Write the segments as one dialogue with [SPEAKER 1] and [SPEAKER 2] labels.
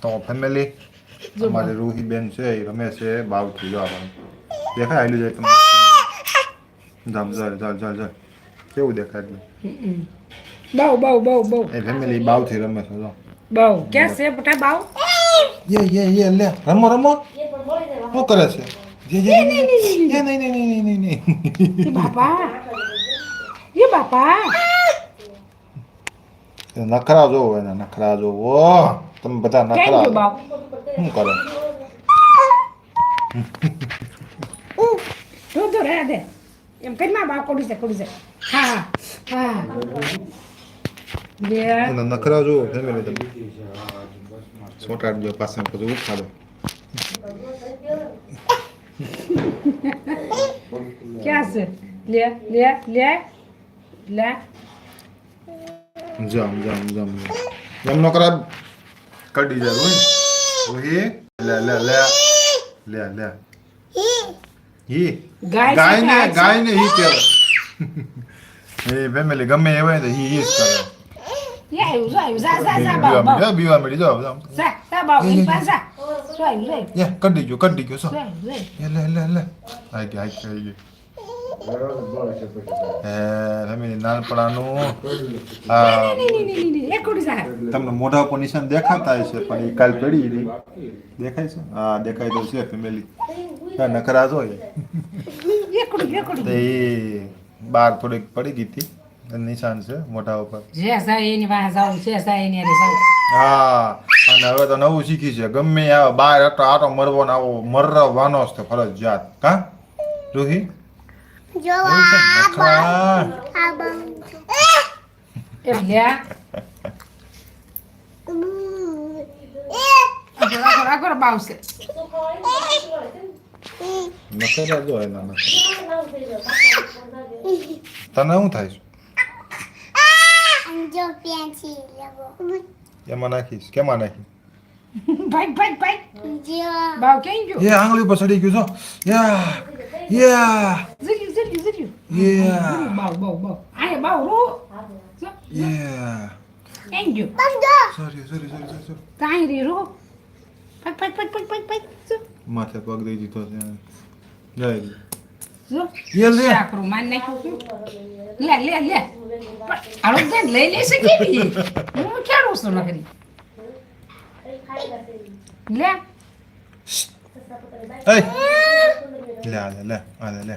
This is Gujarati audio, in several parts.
[SPEAKER 1] તો ફેમિલી અમારી રૂહી બેન છે એ રમે છે બાવથી જો આપણને દેખાય આવેલું જાય તમને? જામ ચાલ ચાલ ચાલ ચાલ કેવું દેખાય એટલે
[SPEAKER 2] બાવ બાવ બાવ બાવ.
[SPEAKER 1] એ ફેમિલી બાવથી રમે છે જો.
[SPEAKER 2] બહુ ક્યાં છે બેટા બાવ?
[SPEAKER 1] યે યે યે લે રમો રમો. શું કરે છે? યે યે યે નહીં નહીં નહીં નહીં. નહીં
[SPEAKER 2] નહીં બાપા. એ બાપા.
[SPEAKER 1] નખરા જોવો એના નખરા જોવો તમે બધા નખરા શું કરો
[SPEAKER 2] તો તો રહે દે એમ કરી માં બાપ કોડી છે કોડી છે હા હા
[SPEAKER 1] એના નખરા જોવો ફેમિલી તમે સોટાડજો પાસે પછી ઉઠાડો
[SPEAKER 2] ક્યાં છે લે લે લે લે
[SPEAKER 1] જમ જમ જમ જમ નો કરા કડી જાય ઓહી લે લે લે લે લે હી
[SPEAKER 2] ગાય
[SPEAKER 1] ને
[SPEAKER 2] ગાય
[SPEAKER 1] ને હી કહેવાય એ ફેમિલી ગમે એ હોય તો હી હી જ કરે
[SPEAKER 2] Yeah, rồi,
[SPEAKER 1] ra,
[SPEAKER 2] ra, ra,
[SPEAKER 1] bảo, bảo. Bây giờ mới
[SPEAKER 2] đi rồi, không? Ra, ra, bảo, mình bán ra. Rồi,
[SPEAKER 1] rồi. Yeah, cất đi chú, cất
[SPEAKER 2] đi chú sao? Rồi,
[SPEAKER 1] rồi. Yeah, lên, lên, lên. Ai kìa, ai kìa, ai kìa. રમી નાનપણાનું તમને મોઢા પર નિશાન દેખાતા છે પણ એ કાલ પડી દેખાય છે? હા દેખાય તો છે ફેમિલી. નખરા જોઈએ તો બાર થોડીક પડી ગઈ હતી નિશાન છે મોઢા ઉપર. હા અને હવે તો નવું શીખી છે. ગમે આવે બાર આટો આટો મરવાનો આવો મરવાનો જ ફરજિયાત. કા? Rohit Agora, agora, Balsa.
[SPEAKER 3] Nossa, já dói,
[SPEAKER 1] Nana. Tá não, Thais.
[SPEAKER 2] Quer manar aqui?
[SPEAKER 3] Quer
[SPEAKER 2] manar aqui? Vai,
[SPEAKER 1] vai, vai. Bal, quem viu? Yeah, angle, eu
[SPEAKER 2] passei aqui, só.
[SPEAKER 1] Yeah,
[SPEAKER 2] yeah. Yeah. Bow, bow, bow. I bow,
[SPEAKER 1] bow.
[SPEAKER 2] Yeah. Thank
[SPEAKER 1] you. Sorry, sorry, sorry,
[SPEAKER 2] sorry. sorry. Thank you. Pak, pak, pak, pak, pak, pak.
[SPEAKER 1] માથે પગ દઈ દીધો છે જાય
[SPEAKER 2] જો
[SPEAKER 1] લે લે
[SPEAKER 2] સાકરું માન નાખ્યું લે લે લે આળો દે લઈ લે છે કે હું ક્યાં રોસો નકરી લે
[SPEAKER 1] લે લે લે લે લે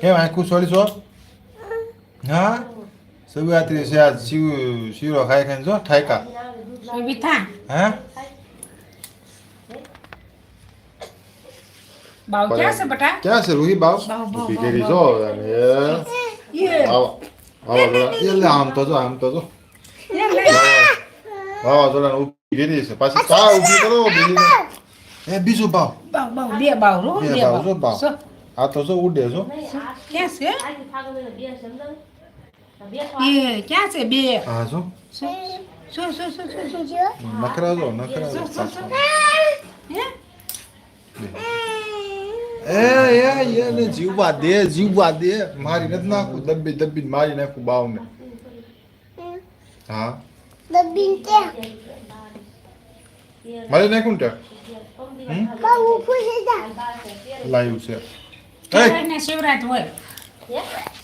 [SPEAKER 1] કેમ આખું છોડી છો હા શિવરાત્રી છે આજ શિવ શીરો ખાઈ ખાઈને જો ઠાયકા હા
[SPEAKER 2] બાવ ક્યાં છે બટા
[SPEAKER 1] ક્યાં છે રૂહી બાવ
[SPEAKER 2] બાવ,
[SPEAKER 1] કરી
[SPEAKER 2] બાવ.
[SPEAKER 1] જો એ
[SPEAKER 2] યે
[SPEAKER 1] આવો આવો જોડા એ લે આમ તો જો આમ તો જો
[SPEAKER 2] યે લે
[SPEAKER 1] વાવા જોડા ઊભી કરી છે પાછી કા ઊભી કરો બીજી એ બીજું બાવ
[SPEAKER 2] બાવ બાવ બે બાવ રો
[SPEAKER 1] બે બાવ, જો
[SPEAKER 2] બાવ
[SPEAKER 1] આ તો જો ઉડે છો?
[SPEAKER 2] ક્યાં છે? એ ક્યાં છે બે?
[SPEAKER 1] હા જો
[SPEAKER 2] શું? શું શું શું સો સો
[SPEAKER 3] જો
[SPEAKER 1] નખરા જો નખરા જો એ એ એ ને જીવવા દે જીવવા દે. મારી નથી નાખું. દબ્બી દબ્બી મારી નાખું બાવને. હા?
[SPEAKER 3] દબ્બી તે
[SPEAKER 1] મારી નાખું ને તે
[SPEAKER 3] હતા
[SPEAKER 1] છે.
[SPEAKER 2] ને શિવરાત હોય.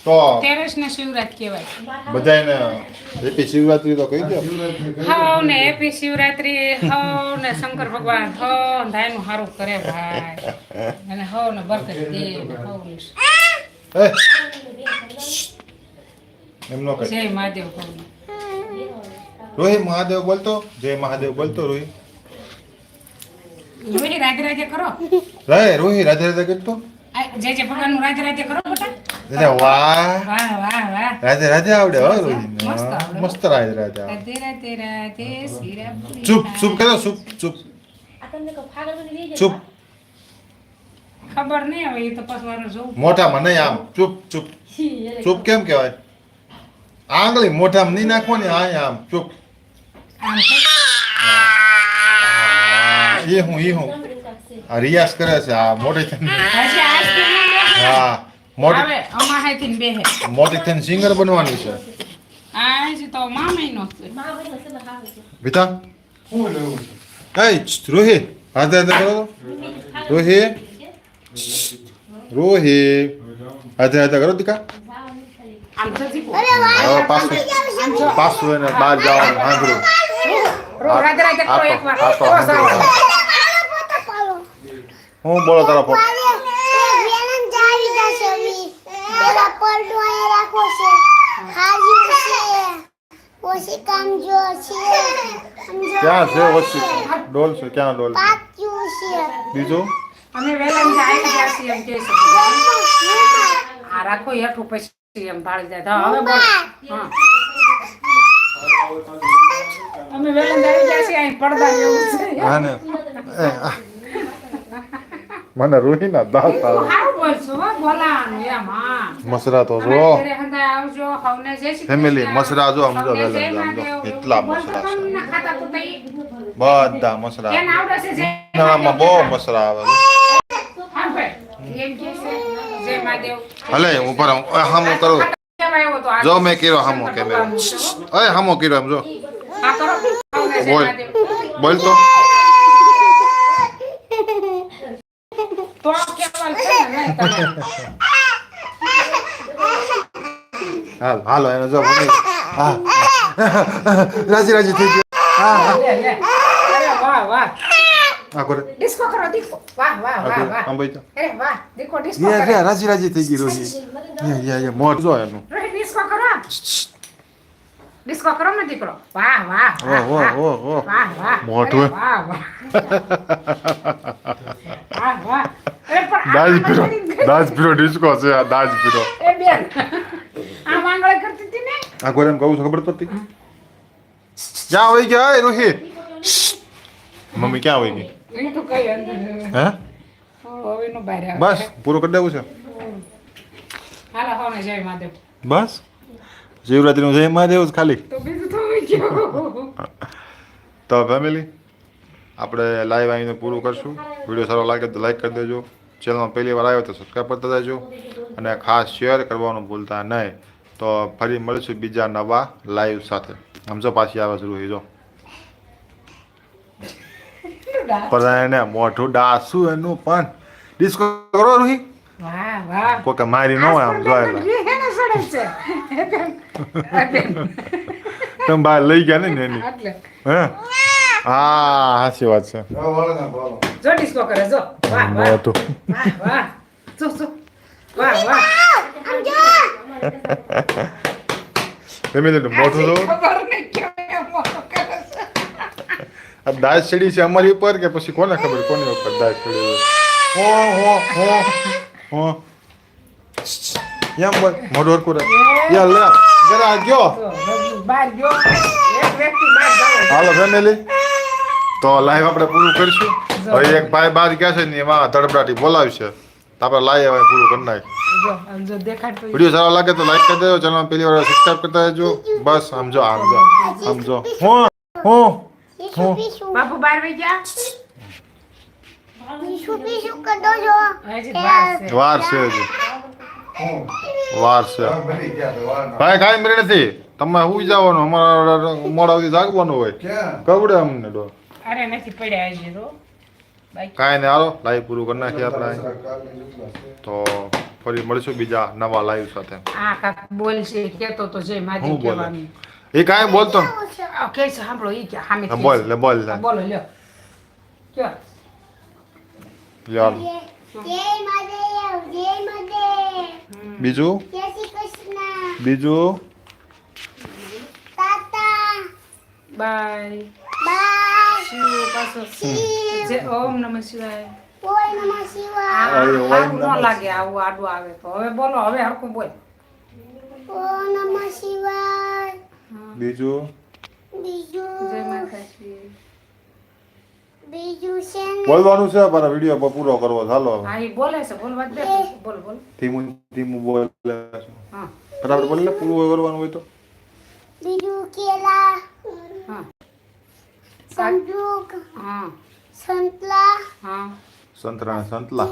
[SPEAKER 1] તો
[SPEAKER 2] તેરસ ને શિવરાત કહેવાય.
[SPEAKER 1] બધાને હેપી શિવરાત્રી તો કહી દો.
[SPEAKER 2] હવ ને હેપી શિવરાત્રી હવ ને શંકર ભગવાન ને ધાયનું સારું કરે ભાઈ. અને હવ ને બરકત દે
[SPEAKER 1] એમ નો કહે.
[SPEAKER 2] જય મહાદેવ
[SPEAKER 1] રોહી મહાદેવ બોલતો જય મહાદેવ બોલતો રોહી.
[SPEAKER 2] રોહી રાધે રાધે કરો.
[SPEAKER 1] રે રોહી રાધે રાધે કરતો?
[SPEAKER 2] રાધે રાધે કરો બેટા.
[SPEAKER 1] વાહ.
[SPEAKER 2] વાહ વાહ વાહ.
[SPEAKER 1] રાધે રાધે આવડે હો
[SPEAKER 2] મસ્ત
[SPEAKER 1] રાધે રાધે
[SPEAKER 2] રાધે રાધે રાધે શ્રી
[SPEAKER 1] ચૂપ ચૂપ કરો ચૂપ ચૂપ. ચૂપ.
[SPEAKER 2] ખબર નહીં હવે એ તો પછી મારે જોવું
[SPEAKER 1] નહીં આમ. ચૂપ ચૂપ. ચૂપ કેમ કહેવાય? આંગળી મોઢામાં નહીં નાખવાની હા આમ ચૂપ. એ હું એ હું. આ રિયાઝ કરે છે આ મોટી થઈને
[SPEAKER 2] હજી આજથી ન બેસે.
[SPEAKER 1] હા. મોટી
[SPEAKER 2] બેહે.
[SPEAKER 1] મોટી થઈને સિંગર બનવાની છે.
[SPEAKER 2] આજ તો મામાઈ નો છે.
[SPEAKER 1] વિતા એ રોહી. હાથે હાથે કરો. રોહી. રોહી. હાથે હાથે કરો દીકા. પાછું બહાર જવાનું હું બોલો તારા
[SPEAKER 3] પાલે વેલન જાવી જશે મી પેલા પડો અહીંયા રાખો છે. હાજી છે ઓછી કામજો છે.
[SPEAKER 1] ક્યાં છે વચ્ચે ડોલ છે ક્યાં ડોલ
[SPEAKER 3] પાક્યું છે.
[SPEAKER 2] અમે
[SPEAKER 1] બીજું?
[SPEAKER 2] વેલણ જાય ગયા છીએ એમ કહે છે. આ રાખો હેઠું પછી એમ ભાળી જાય. તો હવે બોલ. હા. અમે વેલણ જાય ગયા છીએ અહીં પડદા જેવું છે.
[SPEAKER 1] હા ને. એ. મને રોહીના દાંત આવે. મસરા તો જો
[SPEAKER 2] કૃષ્ણ.
[SPEAKER 1] મસરા જો, સમજો, એટલા મસરા છે. બધા મસરા. ઉનાળામાં બહુ મસરા આવે
[SPEAKER 2] છે.
[SPEAKER 1] હલે હું પર હામો કરું. જો મેં કર્યો હામો કેમેરો. અય હામો કર્યો એમ જો. બોલ. બોલ તો
[SPEAKER 2] કેવાલ છે ને નહીં તમે.
[SPEAKER 1] હાલ હાલો એનો જો મમ્મી. હા. રાજી રાજી થઈ ગયો. હા
[SPEAKER 2] વાહ વાહ. ડિસ્કો કરો વાહ વાહ વાહ વાહ.
[SPEAKER 1] આમ
[SPEAKER 2] અરે વાહ ડિસ્કો ડિસ્કો
[SPEAKER 1] યે રાજી રાજી થઈ ગઈ રોહી યે યે યે મોટ જો એનું.
[SPEAKER 2] ડિસ્કો કરો. ડિસ્કો કરો ને દીકરો વાહ વાહ વાહ, વાહ. વાહ વાહ. વાહ વાહ વાહ
[SPEAKER 1] દાજ પીરો દાજ પીરો ડિસ્કો છે આ દાજ પીરો
[SPEAKER 2] એ બેન આ માંગળે કરતી હતી ને
[SPEAKER 1] આ કોઈ એમ કહું છું ખબર પડતી ક્યાં હોય ગયા એ રોહી મમ્મી ક્યાં હોય ગઈ
[SPEAKER 2] એ તો કઈ અંદર
[SPEAKER 1] હે
[SPEAKER 2] હવે નો બહાર
[SPEAKER 1] બસ પૂરો કરી દેવું છે
[SPEAKER 2] હાલો હો જય મહાદેવ
[SPEAKER 1] બસ શિવરાત્રીનું જય મહાદેવ જ ખાલી
[SPEAKER 2] તો
[SPEAKER 1] ફેમિલી આપણે લાઈવ આવીને પૂરું કરશું. વીડિયો સારો લાગે તો લાઈક કરી દેજો. ચેનલમાં પહેલી વાર આવ્યો તો સબસ્ક્રાઈબ કરતા જજો. અને ખાસ શેર કરવાનું ભૂલતા નહીં. તો ફરી મળીશું બીજા નવા લાઈવ સાથે. સમજો પાછી આવે શરૂ થઈ જો પણ એને મોઢું ડાસું એનું પણ. ડિસ્કો કરો રૂહી. કોઈ મારી ન હોય આમ જોયેલા.
[SPEAKER 2] એને સડે છે.
[SPEAKER 1] તમે બહાર લઈ ગયા ને એની હે? હા સાચી વાત છે.
[SPEAKER 2] જો ડિસ્કો કરે જો. વાહ વાહ. વાહ વાહ. જો જો. વાહ વાહ.
[SPEAKER 1] ફેમિલી જો.
[SPEAKER 2] એમ મોટો છે.
[SPEAKER 1] આ દાસ ચડી છે અમારી ઉપર કે પછી કોને ખબર કોની ઉપર દાસ ચડી હો હો હો. હો. એમ બોલ મોઢું હરકું રે. યા લે જરા ગયો. હાલો ફેમિલી તો લાઈવ આપણે પૂરું કરીશું. હવે એક ભાઈ બહાર ગયા છે ને એમાં તડબડાટી બોલાવશે તો આપણે લાઈવ હવે પૂરું કરી નાખ
[SPEAKER 2] જો આમ જો દેખાડતો હોય.
[SPEAKER 1] વીડિયો સારો લાગે તો લાઈક કરી દેજો ચેનલ પેલી વાર સબસ્ક્રાઈબ કરતા રહેજો. બસ સમજો સમજો સમજો હું હું
[SPEAKER 3] પીશું
[SPEAKER 2] બાપુ બહાર વઈ ગયા?
[SPEAKER 1] વાર છે હજી. વાર છે. ભાઈ કાંઈ મેળ નથી. તમે હું જવાનું. અમારા મોડા સુધી જાગવાનું હોય. કવડે અમને ડો
[SPEAKER 2] અરે નથી પડ્યા હજી તો.
[SPEAKER 1] કાંઈ નહીં હાલો લાઈવ પૂરું કરી નાખીએ આપણે તો ફરી મળીશું બીજા નવા લાઈવ સાથે.
[SPEAKER 2] આ કાક બોલશે કેતો તો જે માજી
[SPEAKER 1] હું એ કાંઈ બોલતો.
[SPEAKER 2] કે સાંભળો એ કે
[SPEAKER 1] હામે બોલ લે બોલ લે.
[SPEAKER 2] બોલો લ્યો. કે
[SPEAKER 1] લ્યો હાલો.
[SPEAKER 3] જય જય મહાદેવ
[SPEAKER 1] બીજું?
[SPEAKER 3] જય શ્રી કૃષ્ણ.
[SPEAKER 1] બીજું?
[SPEAKER 2] બાય.
[SPEAKER 3] બાય.
[SPEAKER 2] શિવ પાછો. જે ઓમ નમઃ શિવાય. લાગે આવું આડું આવે તો. હવે બોલો હવે હરકું બોલ.
[SPEAKER 3] ઓ શિવાય.
[SPEAKER 1] બીજું?
[SPEAKER 2] જય
[SPEAKER 3] બીજું
[SPEAKER 2] માતાજી.
[SPEAKER 3] બીજું છે
[SPEAKER 1] બોલવાનું છે પણ વીડિયો પૂરો કરવો ચાલો
[SPEAKER 2] હા એ બોલે છે. બોલવા દે. બોલ બોલ.
[SPEAKER 1] ધીમું ધીમું બોલે છે.
[SPEAKER 2] હા.
[SPEAKER 1] બરાબર બોલ ને પૂરું કરવાનું હોય તો.
[SPEAKER 3] બીજું કેલા
[SPEAKER 2] હા.
[SPEAKER 3] સંતુક
[SPEAKER 2] હા.
[SPEAKER 3] સંતલા
[SPEAKER 2] હા.
[SPEAKER 1] સંતરા સંતલા.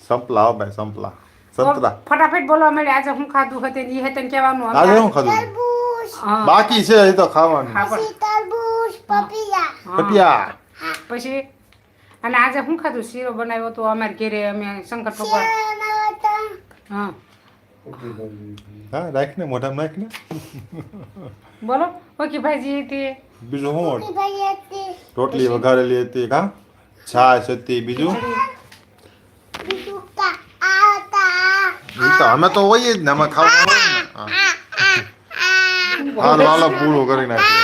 [SPEAKER 1] સંપલા હો ભાઈ સંપલા. સંતરા.
[SPEAKER 2] ફટાફટ બોલવા મળે આજે હું ખાધું હતું એ હતું કહેવાનું હવે
[SPEAKER 1] આજે હું ખાધું બાકી છે એ તો ખાવાનું.
[SPEAKER 2] હા, પણ-
[SPEAKER 3] પછી તરબૂચ પપીયા.
[SPEAKER 2] હા. પછી અને આજે શું ખાધું? શીરો બનાવ્યો હતો અમારે ઘેરે અમે શંકર ભગવાન હા.
[SPEAKER 1] હા રાખ ને મોઢામાં નાખ ને.
[SPEAKER 2] બોલો ઓકે ભાઈજી હતી?
[SPEAKER 1] બીજું શું રોટલી વઘારેલી હતી કા છાશ હતી બીજું?
[SPEAKER 3] બીજું કા આ હતા.
[SPEAKER 1] ઈ તો અમે તો હોઈએ જ ને અમે હાલ હાલ હાલો હાલો પૂરું કરી નાખીએ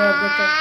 [SPEAKER 2] હમ. જય બેટા.